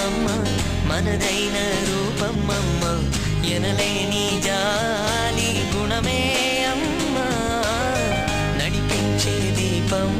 రూపమమ్మ మనదైన రూపమమ్మ ఎనలేని జాలి గుణమే అమ్మ. నడిపించే దీపం